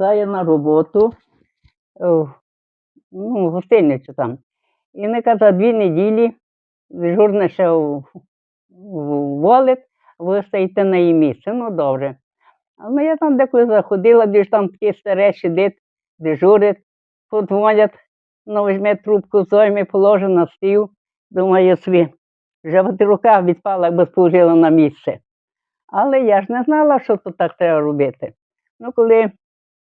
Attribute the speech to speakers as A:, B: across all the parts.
A: пішла я на роботу ну, в гостиницю там. І не за дві неділі дежурна ще в, в волик, ви стоїте на її місце. Ну, добре. Але я там деколи заходила, де ж там такі старе сидить, дежурить, подзвонять, ну, візьме трубку, зойме, положить на стіл, думаю собі, вже от рука відпала, якби положила на місце. Але я ж не знала, що то так треба робити. Ну, коли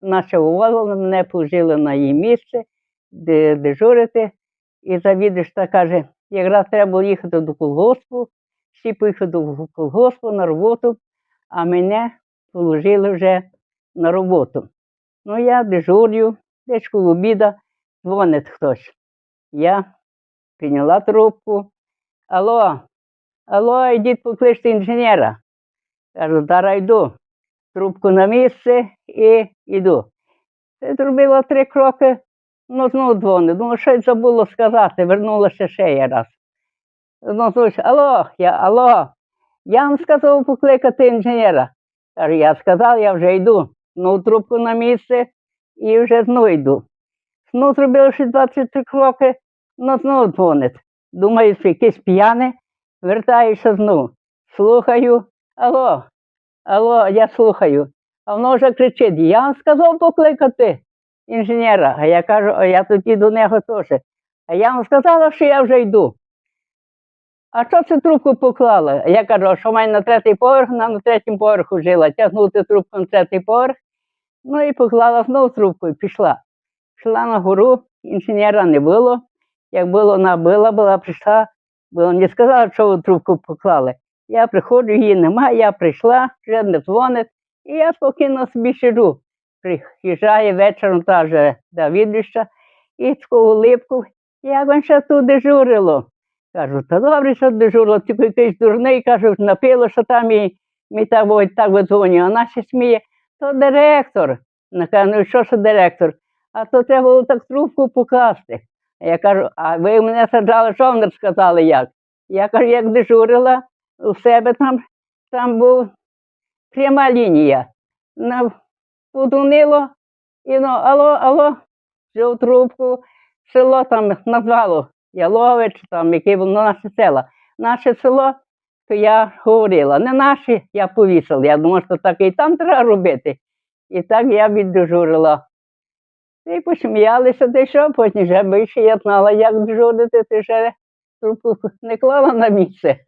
A: наша уволила, мене положили на її місце, де дежурити, і завідувачка каже, якраз треба було їхати до колгоспу, всі поїхали до колгоспу на роботу, а мене положили вже на роботу. Ну, я дежурю, десь коло обіда дзвонить хтось. Я підняла трубку. Алло, алло, йдіть покличте інженера. Кажу, зараз йду. Трубку на місце і йду. Це зробила три кроки, ну знову дзвонить. Ну, щось забуло сказати, вернулася ще є раз. Ну, слухай, алло, я, алло, я вам сказав покликати інженера. Кажу, я сказав, я вже йду. Ну, трубку на місце і вже знову йду. Ну, зробив ще 23 кроки, ну знову дзвонить. Думаю, що якийсь п'яний, вертаюся знову. Слухаю, алло, алло, я слухаю. А воно вже кричить: я вам сказав покликати інженера. А я кажу, а я тоді до нього теж. А я вам сказала, що я вже йду. А що це трубку поклала? Я кажу, що в мене на третій поверх, вона на третьому поверху жила, тягнути трубку на третій поверх. Ну і поклала знову трубку і пішла. Пішла на гору, інженера не було. Як було, вона була, була, прийшла, бо не сказала, що ви трубку поклали. Я приходжу, її немає, я прийшла, вже не дзвонить, і я спокійно собі сиджу. Приїжджає вечором та же Давідища, і таку липку, як він ще тут дежурило. Кажу, та добре, що дежурило, тільки якийсь дурний, кажу, напило, що там і мій так, так видзвонює. А ще сміє, то директор. Ну що ж директор? А то треба було так трубку покласти. Я кажу, а ви мене саджали, що вони сказали як? Я кажу, як дежурила, у себе там, там був пряма лінія. Подунило, і ну, алло, алло, взяв трубку, село там назвало Ялович, там, яке було наше село. Наше село, то я говорила, не наше, я повісила. Я думала, що так і там треба робити. І так я віддежурила. І посміялися, ти що, потім вже більше я знала, як дежурити, ти вже трубку не клала на місце.